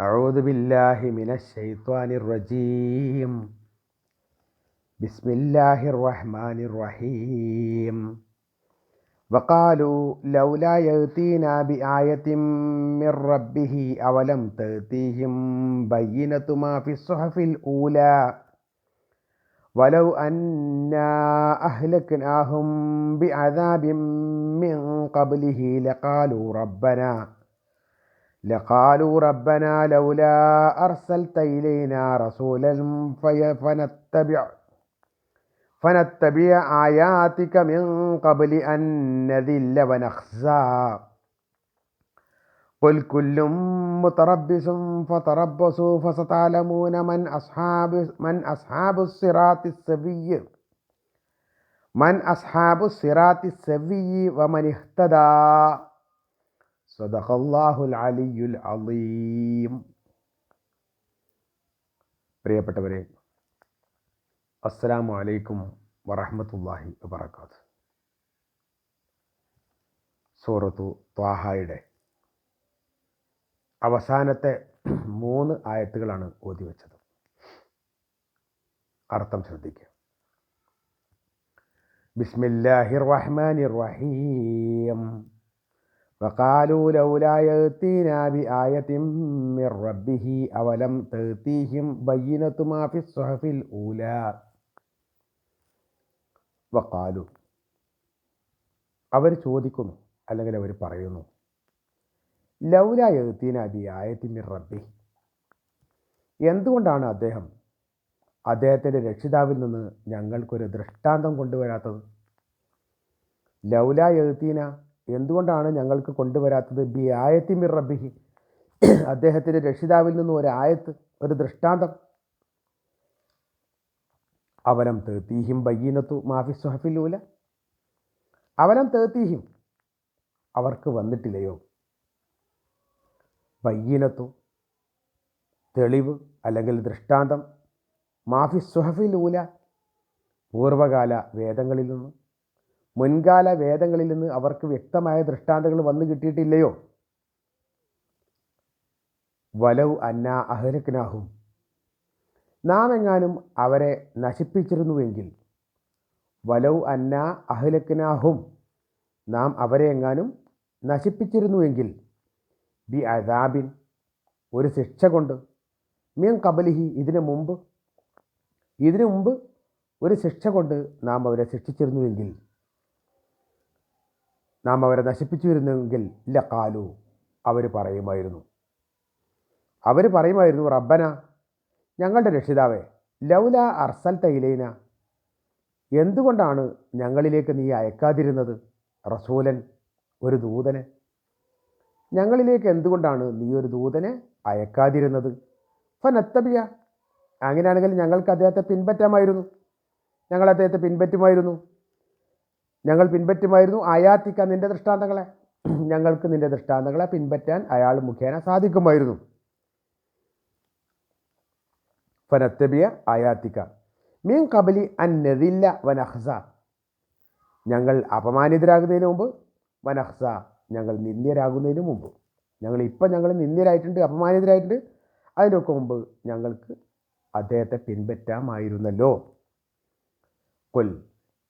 أعوذ بالله من الشيطان الرجيم. بسم الله الرحمن الرحيم. وقالوا لولا يأتينا بآية من ربه أولم تأتيهم بينة ما في الصحف الأولى؟ ولو أنا أهلكناهم بعذاب من قبله لقالوا ربنا لقالوا ربنا لولا أرسلت إلينا رسولا فنتبع فنتبع آياتك من قبل أن نذل ونخزى. قل كل متربص فتربصوا فستعلمون من أصحاب من أصحاب الصراط السوي. من أصحاب الصراط السوي ومن اهتدى. സദഹല്ലാഹുൽ അലിയുൽ അലീം. പ്രിയപ്പെട്ടവരെ അസ്സലാമു അലൈക്കും വറഹമത്തല്ലാഹി വബർക്കാത്ത് സൂറത്തു ത്വാഹായുടെ അവസാനത്തെ മൂന്ന് ആയത്തുകളാണ് ഓതി വെച്ചത് അർത്ഥം ശ്രദ്ധിക്കുക. ബിസ്മില്ലാഹിർ റഹ്മാനിർ റഹീം. وقالوا لولا يأتينا بآية من ربه أولم تأتيهم بينة ما في الصحف الأولى وقالوا അവർ ചോദിക്കുന്നു അല്ലെങ്കിൽ അവർ പറയുന്നു ലൗല എഴുത്തീന ബി ആയത്തിമിർ റബ്ബി എന്തുകൊണ്ടാണ് അദ്ദേഹം അദ്ദേഹത്തിൻ്റെ രക്ഷിതാവിൽ നിന്ന് ഞങ്ങൾക്കൊരു ദൃഷ്ടാന്തം കൊണ്ടുവരാത്തത് ലൗല എഴുത്തീന എന്തുകൊണ്ടാണ് ഞങ്ങൾക്ക് കൊണ്ടുവരാത്തത്? ബി ആയത്തി മിർ റബ്ബിഹി. അദ്ദേഹത്തിന്റെ രക്ഷിതാവിൽ നിന്നും ഒരു ആയത്ത് ഒരു ദൃഷ്ടാന്തം. അവലം തേത്തീഹിം ബയ്യനത്തു മാഫി സുഹഫിലൂല അവലം തേത്തീഹിം. അവർക്ക് വന്നിട്ടില്ലയോ? ബയ്യനത്തു തെളിവ് അല്ലെങ്കിൽ ദൃഷ്ടാന്തം മാഫി സുഹഫിലൂല പൂർവകാല വേദങ്ങളിൽ നിന്ന് മുൻകാല വേദങ്ങളിൽ നിന്ന് അവർക്ക് വ്യക്തമായ ദൃഷ്ടാന്തങ്ങൾ വന്നു കിട്ടിയിട്ടില്ലയോ? വലവ് അന്ന അഹരക്നാഹും നാം എങ്ങാനും അവരെ നശിപ്പിച്ചിരുന്നുവെങ്കിൽ വലവ് അന്ന അഹലക്നാഹും നാം അവരെ എങ്ങാനും നശിപ്പിച്ചിരുന്നുവെങ്കിൽ ബി അദാബിൻ ഒരു ശിക്ഷ കൊണ്ട് മീൻ കബലിഹി ഇതിനു മുമ്പ് ഇതിനു മുമ്പ് ഒരു ശിക്ഷ കൊണ്ട് നാം അവരെ ശിക്ഷിച്ചിരുന്നുവെങ്കിൽ നാം അവരെ നശിപ്പിച്ചിരുന്നെങ്കിൽ ഇല്ല കാലു അവർ പറയുമായിരുന്നു. അവർ പറയുമായിരുന്നു റബ്ബന ഞങ്ങളുടെ രക്ഷിതാവേ ലൗല അർസൽ തൈലേന എന്തുകൊണ്ടാണ് ഞങ്ങളിലേക്ക് നീ അയക്കാതിരുന്നത്? റസൂലൻ ഒരു ദൂതനെ. ഞങ്ങളിലേക്ക് എന്തുകൊണ്ടാണ് നീ ഒരു ദൂതനെ അയക്കാതിരുന്നത്? ഫനത്തബിയ. അങ്ങനെയാണെങ്കിൽ ഞങ്ങൾക്ക് അദ്ദേഹത്തെ പിൻപറ്റാമായിരുന്നു. ഞങ്ങൾ അദ്ദേഹത്തെ പിൻപറ്റുമായിരുന്നു. ഞങ്ങൾ പിൻപറ്റുമായിരുന്നു. ആയാത്തിക്ക നിന്റെ ദൃഷ്ടാന്തങ്ങളെ. ഞങ്ങൾക്ക് നിന്റെ ദൃഷ്ടാന്തങ്ങളെ പിൻപറ്റാൻ അയാൾ മുഖേന സാധിക്കുമായിരുന്നു. ഫനത്തബിയ ആയാത്തിക്ക മീൻ കബലി അന്നതില്ല വനഹ്സ. ഞങ്ങൾ അപമാനിതരാകുന്നതിന് മുമ്പ് വനഹ്സ ഞങ്ങൾ നിന്ദ്യരാകുന്നതിന് മുമ്പ്. ഞങ്ങൾ ഇപ്പം ഞങ്ങൾ നിന്ദ്യരായിട്ടുണ്ട് അപമാനിതരായിട്ടുണ്ട്. അതിനൊക്കെ മുമ്പ് ഞങ്ങൾക്ക് അദ്ദേഹത്തെ പിൻപറ്റാമായിരുന്നല്ലോ. കൊൽ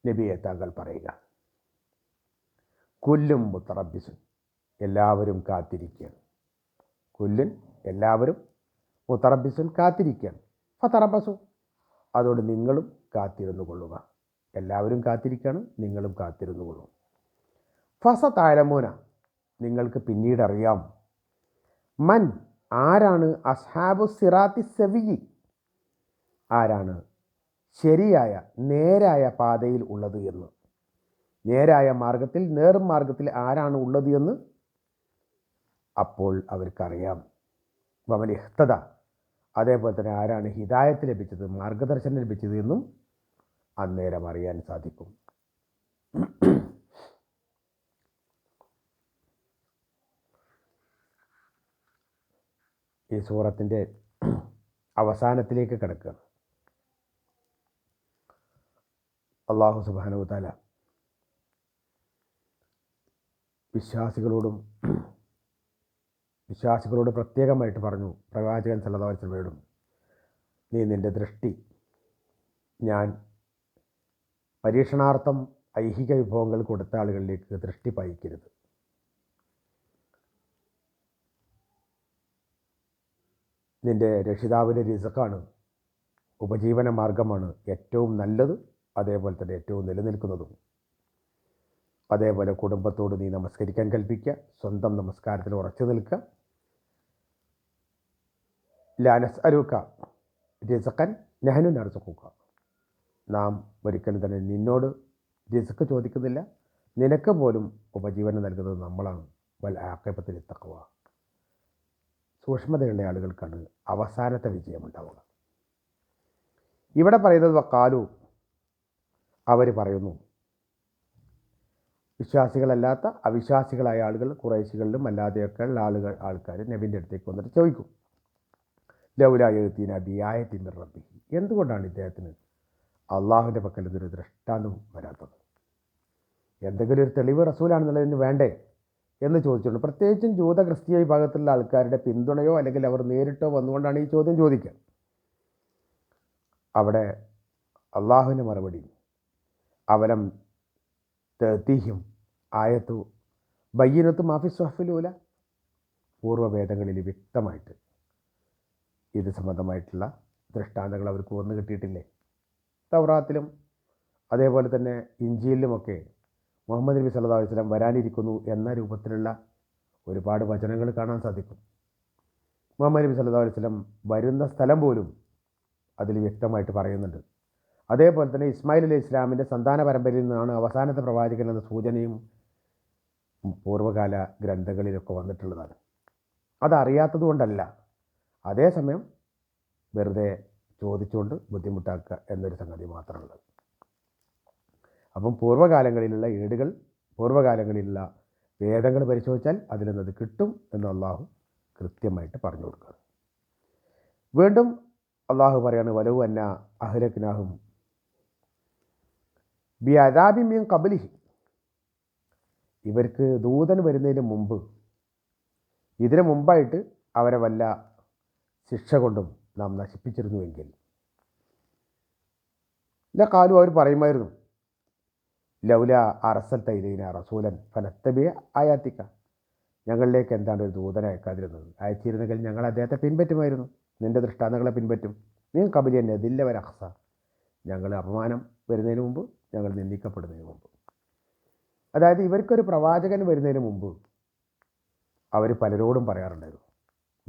നബിയെ താങ്കൾ പറയുക. കൊല്ലും മുത്തറബിസുൻ എല്ലാവരും കാത്തിരിക്കുകയാണ്. കൊല്ലിൻ എല്ലാവരും മുത്തറബിസുൻ കാത്തിരിക്കുകയാണ്. ഫത്തറബസു അതോട് നിങ്ങളും കാത്തിരുന്നു കൊള്ളുക. എല്ലാവരും കാത്തിരിക്കുകയാണ് നിങ്ങളും കാത്തിരുന്നു കൊള്ളുക. ഫസ താരമോന നിങ്ങൾക്ക് പിന്നീട് അറിയാം. മൻ ആരാണ് അസ്ഹാബു സിറാത്തി സെവിയി? ആരാണ് ശരിയായ നേരായ പാതയിൽ ഉള്ളത് എന്ന്. നേരായ മാർഗത്തിൽ നേർമാർഗത്തിൽ ആരാണ് ഉള്ളത് എന്ന് അപ്പോൾ അവർക്കറിയാം. വമൻ ഇഹ്തത അതേപോലെ തന്നെ ആരാണ് ഹിതായത്ത് ലഭിച്ചത് മാർഗദർശനം ലഭിച്ചത് എന്നും അന്നേരം അറിയാൻ സാധിക്കും. ഈ സൂറത്തിന്റെ അവസാനത്തിലേക്ക് കിടക്കുകയാണ് അള്ളാഹു സുബാനു തല വിശ്വാസികളോടും വിശ്വാസികളോട് പ്രത്യേകമായിട്ട് പറഞ്ഞു. പ്രവാചകൻ സല്ലതാവച്ചവയോടും നീ നിന്റെ ദൃഷ്ടി ഞാൻ പരീക്ഷണാർത്ഥം ഐഹിക വിഭവങ്ങൾ കൊടുത്ത ആളുകളിലേക്ക് ദൃഷ്ടി പായിക്കരുത്. നിന്റെ രക്ഷിതാവിന്റെ റിസക്കാണ് ഉപജീവന മാർഗമാണ് ഏറ്റവും നല്ലത്. അതേപോലെ തന്നെ ഏറ്റവും നിലനിൽക്കുന്നതും. അതേപോലെ കുടുംബത്തോട് നീ നമസ്കരിക്കാൻ കൽപ്പിക്കുക. സ്വന്തം നമസ്കാരത്തിൽ ഉറച്ചു നിൽക്കുക. ലാനസ് അലൂക്ക രസക്കൻ നെഹനു നർസുക്കുക നാം ഒരിക്കലും തന്നെ നിന്നോട് രസക്ക് ചോദിക്കുന്നില്ല. നിനക്ക് പോലും ഉപജീവനം നൽകുന്നത് നമ്മളാണ്. വൽ ആക്കപ്പത്തിൽ തക്കവ സൂക്ഷ്മതയുള്ള ആളുകൾക്കാണ് അവസാനത്തെ വിജയമുണ്ടാവുക ഇവിടെ പറയുന്നത് വക്കാലു അവർ പറയുന്നു. വിശ്വാസികളല്ലാത്ത അവിശ്വാസികളായ ആളുകൾ കുറേശികളിലും അല്ലാതെയൊക്കെ ഉള്ള ആളുകൾ ആൾക്കാർ നബിന്റെ അടുത്തേക്ക് വന്നിട്ട് ചോദിക്കും. ലൗലായത്തീന ബിയായത്തിൻ റബ്ബി എന്തുകൊണ്ടാണ് ഇദ്ദേഹത്തിന് അള്ളാഹുവിന്റെ പക്കൽ ഇതൊരു ദൃഷ്ടാന്തം വരാത്തത്? എന്തെങ്കിലും ഒരു തെളിവ് റസൂലാണെന്നുള്ളതിന് വേണ്ടേ എന്ന് ചോദിച്ചിട്ടുണ്ട് പ്രത്യേകിച്ചും ജൂത ക്രിസ്തീയ വിഭാഗത്തിലുള്ള ആൾക്കാരുടെ പിന്തുണയോ അല്ലെങ്കിൽ അവർ നേരിട്ടോ വന്നുകൊണ്ടാണ് ഈ ചോദ്യം ചോദിക്കുക. അവിടെ അള്ളാഹുവിന്റെ മറുപടി അവലം തീഹ്യം. ആയത്തു ബയ്യനത്ത് മാഫി സ്വഹഫിലൂല പൂർവവേദങ്ങളിൽ വ്യക്തമായിട്ട് ഇത് സംബന്ധമായിട്ടുള്ള ദൃഷ്ടാന്തങ്ങൾ അവർക്ക് വന്നു കിട്ടിയിട്ടില്ലേ? തൗറാത്തിലും അതേപോലെ തന്നെ ഇഞ്ചിയിലുമൊക്കെ മുഹമ്മദ് നബി അലൈഹി വസല്ലം വരാനിരിക്കുന്നു എന്ന രൂപത്തിലുള്ള ഒരുപാട് വചനങ്ങൾ കാണാൻ സാധിക്കും. മുഹമ്മദ് നബി അലൈഹി വസല്ലം വരുന്ന സ്ഥലം പോലും അതിൽ വ്യക്തമായിട്ട് പറയുന്നുണ്ട്. അതേപോലെ തന്നെ ഇസ്മായിൽ അലി ഇസ്ലാമിന്റെ സന്താന പരമ്പരയിൽ നിന്നാണ് അവസാനത്തെ പ്രവാചകൻ എന്ന സൂചനയും പൂർവകാല ഗ്രന്ഥങ്ങളിലൊക്കെ വന്നിട്ടുള്ളതാണ് അതറിയാത്തത് കൊണ്ടല്ല. അതേസമയം വെറുതെ ചോദിച്ചുകൊണ്ട് ബുദ്ധിമുട്ടാക്കുക എന്നൊരു സംഗതി മാത്രമുള്ളത്. അപ്പം പൂർവകാലങ്ങളിലുള്ള ഏടുകൾ പൂർവകാലങ്ങളിലുള്ള വേദങ്ങൾ പരിശോധിച്ചാൽ അതിൽ നിന്നത് കിട്ടും എന്ന് അള്ളാഹു കൃത്യമായിട്ട് പറഞ്ഞു കൊടുക്കുക വീണ്ടും അള്ളാഹു പറയാണ് വലവു അന്ന അഹ്ലക്കിനാഹും ബി അദാബിമ്യം കബലിഹി ഇവർക്ക് ദൂതൻ വരുന്നതിന് മുമ്പ് ഇതിനു മുമ്പായിട്ട് അവരെ വല്ല ശിക്ഷ കൊണ്ടും നാം നശിപ്പിച്ചിരുന്നുവെങ്കിൽ. ഇല്ല കാലു അവർ പറയുമായിരുന്നു ലൗല അറസൽ തൈലീന റസൂലൻ ഫലത്തബിയ ആയാത്തിക്ക. ഞങ്ങളിലേക്ക് എന്താണ് ഒരു ദൂതനെ അയക്കാതിരുന്നത്? അയച്ചിരുന്നെങ്കിൽ ഞങ്ങൾ അദ്ദേഹത്തെ പിൻപറ്റുമായിരുന്നു. നിന്റെ ദൃഷ്ടാന്തങ്ങളെ പിൻപറ്റും. നീ കബലിയ നെതില്ലവർ അഹ്സ ഞങ്ങൾ അപമാനം വരുന്നതിന് മുമ്പ് ഞങ്ങൾ നിന്ദിക്കപ്പെടുന്നതിന് മുമ്പ്. അതായത് ഇവർക്കൊരു പ്രവാചകൻ വരുന്നതിന് മുമ്പ് അവർ പലരോടും പറയാറുണ്ടായിരുന്നു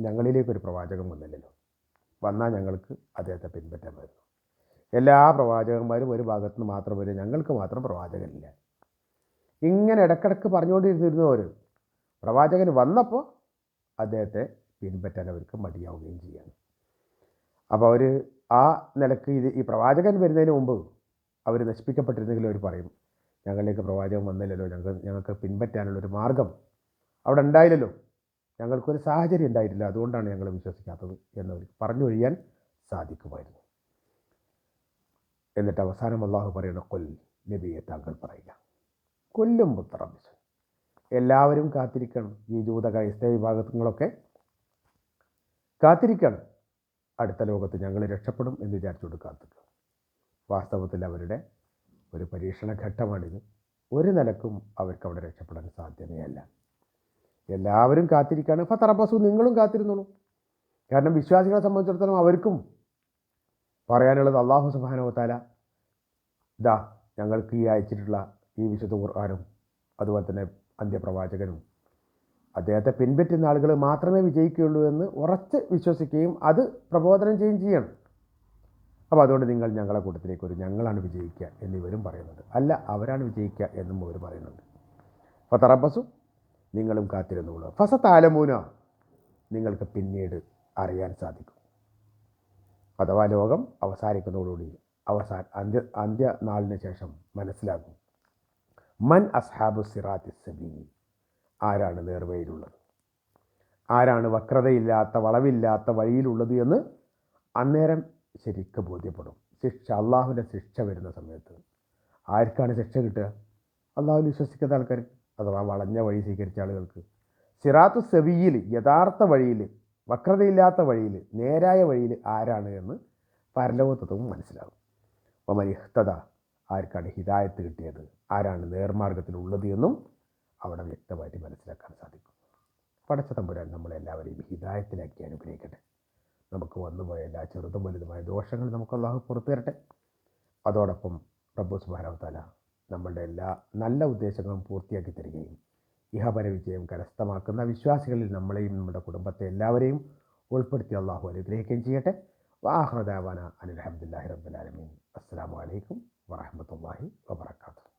ഞങ്ങളിലേക്കൊരു പ്രവാചകൻ വന്നില്ലല്ലോ. വന്നാൽ ഞങ്ങൾക്ക് അദ്ദേഹത്തെ പിൻപറ്റാമായിരുന്നു എല്ലാ പ്രവാചകന്മാരും ഒരു ഭാഗത്ത് നിന്ന് മാത്രം വരും. ഞങ്ങൾക്ക് മാത്രം പ്രവാചകനില്ല. ഇങ്ങനെ ഇടക്കിടക്ക് പറഞ്ഞുകൊണ്ടിരുന്നിരുന്നവർ പ്രവാചകൻ വന്നപ്പോൾ അദ്ദേഹത്തെ പിൻപറ്റാൻ അവർക്ക് മടിയാവുകയും ചെയ്യാണ്. അപ്പോൾ അവർ ആ നിലയ്ക്ക് ഇത് ഈ പ്രവാചകൻ വരുന്നതിന് മുമ്പ് അവർ നശിപ്പിക്കപ്പെട്ടിരുന്നെങ്കിൽ അവർ പറയും ഞങ്ങളിലേക്ക് പ്രവാചകം വന്നില്ലല്ലോ ഞങ്ങൾ ഞങ്ങൾക്ക് പിൻപറ്റാനുള്ള ഒരു മാർഗം അവിടെ ഉണ്ടായില്ലല്ലോ. ഞങ്ങൾക്കൊരു സാഹചര്യം ഉണ്ടായിട്ടില്ല അതുകൊണ്ടാണ് ഞങ്ങൾ വിശ്വസിക്കാത്തത് എന്നവർ പറഞ്ഞു കഴിയാൻ സാധിക്കുമായിരുന്നു. എന്നിട്ട് അവസാനം അള്ളാഹു പറയുന്ന കൊൽ നബിയെ താങ്കൾ പറയുക. കൊല്ലും പുത്രബിസ് എല്ലാവരും കാത്തിരിക്കണം. ഈ ജൂത ക്രൈസ്തവ വിഭാഗങ്ങളൊക്കെ കാത്തിരിക്കണം. അടുത്ത ലോകത്ത് ഞങ്ങൾ രക്ഷപ്പെടും എന്ന് വിചാരിച്ചുകൊണ്ട് കാത്തിരിക്കും വാസ്തവത്തിൽ അവരുടെ ഒരു പരീക്ഷണ ഘട്ടമാണിത് ഒരു നിലക്കും അവർക്ക് അവിടെ രക്ഷപ്പെടാൻ സാധ്യമല്ല എല്ലാവരും കാത്തിരിക്കുകയാണ് ഇപ്പോൾ തറപ്പസു നിങ്ങളും കാത്തിരുന്നോളൂ. കാരണം വിശ്വാസികളെ സംബന്ധിച്ചിടത്തോളം അവർക്കും പറയാനുള്ളത് അള്ളാഹു സുബാനോത്താല ഇതാ ഞങ്ങൾക്ക് ഈ അയച്ചിട്ടുള്ള ഈ വിശുദ്ധ ഖുർആാനും അതുപോലെ തന്നെ അന്ത്യപ്രവാചകനും അദ്ദേഹത്തെ പിൻപറ്റുന്ന ആളുകൾ മാത്രമേ വിജയിക്കുകയുള്ളൂ എന്ന് ഉറച്ച് വിശ്വസിക്കുകയും അത് പ്രബോധനം ചെയ്യുകയും ചെയ്യണം. അപ്പോൾ അതുകൊണ്ട് നിങ്ങൾ ഞങ്ങളെ കൂട്ടത്തിലേക്ക് ഒരു ഞങ്ങളാണ് വിജയിക്കുക എന്നിവരും പറയുന്നുണ്ട്. അല്ല അവരാണ് വിജയിക്കുക എന്നും അവർ പറയുന്നുണ്ട്. അപ്പോൾ തറബസും നിങ്ങളും കാത്തിരുന്നുള്ളൂ. ഫസ താലമൂന നിങ്ങൾക്ക് പിന്നീട് അറിയാൻ സാധിക്കും. അഥവാ ലോകം അവസാനിക്കുന്നതോടുകൂടി അവസാന അന്ത്യ അന്ത്യനാളിന് ശേഷം മനസ്സിലാകും. മൻ അസ്ഹാബു സിറാത്തി സബീ ആരാണ് നേർവഴിയിലുള്ളത്? ആരാണ് വക്രതയില്ലാത്ത വളവില്ലാത്ത വഴിയിലുള്ളത് എന്ന് അന്നേരം ശരിക്കും ബോധ്യപ്പെടും. ശിക്ഷ അള്ളാഹുവിന്റെ ശിക്ഷ വരുന്ന സമയത്ത് ആർക്കാണ് ശിക്ഷ കിട്ടുക? അള്ളാഹുവിൽ വിശ്വസിക്കുന്ന ആൾക്കാർ അഥവാ വളഞ്ഞ വഴി സ്വീകരിച്ച ആളുകൾക്ക്. സിറാത്തു സെവിയിൽ യഥാർത്ഥ വഴിയിൽ വക്രതയില്ലാത്ത വഴിയിൽ നേരായ വഴിയിൽ ആരാണ് എന്ന് പരലോകത്വവും മനസ്സിലാകും. മരിഹ്തത ആർക്കാണ് ഹിതായത്ത് കിട്ടിയത്? ആരാണ് നേർമാർഗത്തിലുള്ളത് എന്നും അവിടെ വ്യക്തമായിട്ട് മനസ്സിലാക്കാൻ സാധിക്കും. പടച്ച തമ്പുരാൻ നമ്മളെല്ലാവരെയും ഹിതായത്തിലാക്കി അനുഗ്രഹിക്കട്ടെ. നമുക്ക് വന്നുപോയ എല്ലാ ചെറുതും വലുതുമായ ദോഷങ്ങൾ നമുക്ക് അള്ളാഹു പുറത്തു തരട്ടെ. അതോടൊപ്പം റബ്ബു സുബാനവത്താല നമ്മളുടെ എല്ലാ നല്ല ഉദ്ദേശങ്ങളും പൂർത്തിയാക്കി തരികയും ഇഹപര വിജയം കരസ്ഥമാക്കുന്ന വിശ്വാസികളിൽ നമ്മളെയും നമ്മുടെ കുടുംബത്തെ എല്ലാവരെയും ഉൾപ്പെടുത്തി അള്ളാഹു അനുഗ്രഹിക്കുകയും ചെയ്യട്ടെ. വാഹ്റദാവാന അനിൽ അഹമ്മദില്ലാഹി റബ്ബുലാലമീൻ അസ്സാം വലൈക്കും വാഹമത്തല്ലാഹി വബർക്കാത്തു